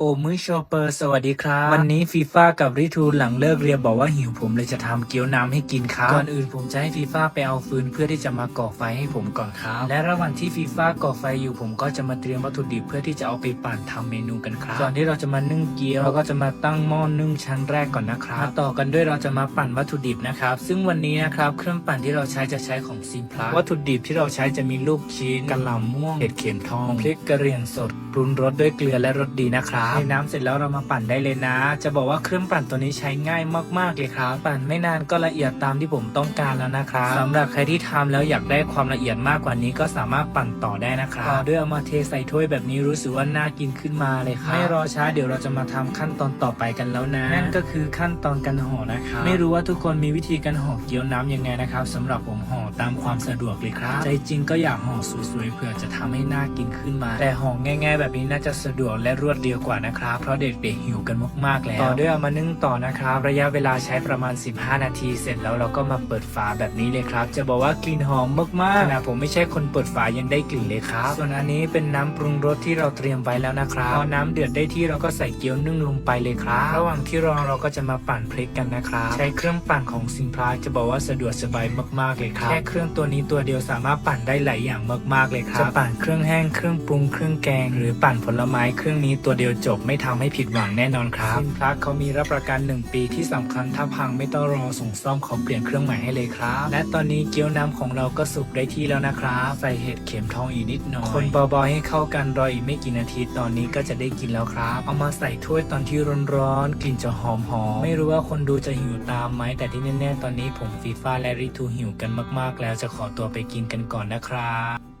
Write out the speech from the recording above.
โอมือโชเปอร์ สวัสดีครับ วันนี้ฟีฟ่ากับริทูหลังเลิกเรียนบอกว่าหิวผมเลยจะทำเกี๊ยวน้ำให้กินครับ ก่อนอื่นผมจะให้ฟีฟ่าไปเอาฟืนเพื่อที่จะมาก่อไฟให้ผมก่อนครับ และระหว่างที่ฟีฟ่าก่อไฟอยู่ผมก็จะมาเตรียมวัตถุดิบเพื่อที่จะเอาไปปั่นทำเมนูกันครับ ก่อนที่เราจะมานึ่งเกี๊ยวเราก็จะมาตั้งหม้อนึ่งชั้นแรกก่อนนะครับมาต่อกันด้วยเราจะมาปั่นวัตถุดิบนะครับ ซึ่งวันนี้นะครับเครื่องปั่นที่เราใช้จะใช้ของซิมพลัสวัตถุดิบที่เราใช้จะมีลูกชิ้นกะหล่ำม่วงเห็ดเข็มทองพริกกระเหรี่ยงสดปรุงรสด้วยเกลือและรสดีนะครับในน้ำเสร็จแล้วเรามาปั่นได้เลยนะ จะบอกว่าเครื่องปั่นตัวนี้ใช้ง่ายมากๆเลยครับ ปั่นไม่นานก็ละเอียดตามที่ผมต้องการแล้วนะครับสำหรับใครที่ทำแล้วอยากได้ความละเอียดมากกว่านี้ก็สามารถปั่นต่อได้นะครับต่อด้วยเอามาเทใส่ถ้วยแบบนี้รู้สึกว่าน่ากินขึ้นมาเลยครับไม่รอช้าเดี๋ยวเราจะมาทำขั้นตอนต่อไปกันแล้วนะนั่นก็คือขั้นตอนการห่อนะครับไม่รู้ว่าทุกคนมีวิธีการห่อเกี๊ยวน้ำยังไงนะครับสำหรับผมห่อตามความสะดวกเลยครับ ใจจริงก็อยากห่อสวยๆเผื่อจะทำให้น่ากินขึ้นมา แต่ห่อง่าย ๆ แบบนี้น่าจะสะดวกและรวดเร็วกว่านะครับ เพราะเด็กๆหิวกันมากๆแล้ว ต่อด้วยเอามานึ่งต่อนะครับ ระยะเวลาใช้ประมาณ 15 นาทีเสร็จแล้วเราก็มาเปิดฝาแบบนี้เลยครับ จะบอกว่ากลิ่นหอมมากๆขณะผมไม่ใช่คนเปิดฝายังได้กลิ่นเลยครับส่วนอันนี้เป็นน้ำปรุงรสที่เราเตรียมไว้แล้วนะครับพอน้ำเดือดได้ที่เราก็ใส่เกี๊ยวนึ่งลงไปเลยครับระหว่างที่รอเราก็จะมาปั่นพริกกันนะครับใช้เครื่องปั่นของซิมพลาจะบอกว่าสะดวกสบายมากๆเลยครับแค่เครื่องตัวนี้ตัวเดียวสามารถปั่นได้หลายอย่างมากๆเลยครับจะปั่นเครื่องแห้งเครื่องปรุงเครื่องแกง หรือปั่นผลไม้เครื่องนี้ตัวเดียวจบไม่ทำให้ผิดหวังแน่นอนครับซิมพลัสเขามีรับประกัน 1 ปีที่สำคัญถ้าพังไม่ต้องรอส่งซ่อมเขาเปลี่ยนเครื่องใหม่ให้เลยครับ และตอนนี้เกี๊ยวน้ำของเราก็สุกได้ที่แล้วนะครับใส่เห็ดเข็มทองอีกนิดหน่อย คนเบาๆให้เข้ากันรออีกไม่กี่นาทีตอนนี้ก็จะได้กินแล้วครับ เอามาใส่ถ้วยตอนที่ร้อนๆกลิ่นจะหอมๆไม่รู้ว่าคนดูจะหิวตามไหมแต่ที่แน่ๆตอนนี้ผมฟีฟ่าและริทูหิวกันมากๆ แล้วจะขอตัวไปกินกันก่อนนะครับ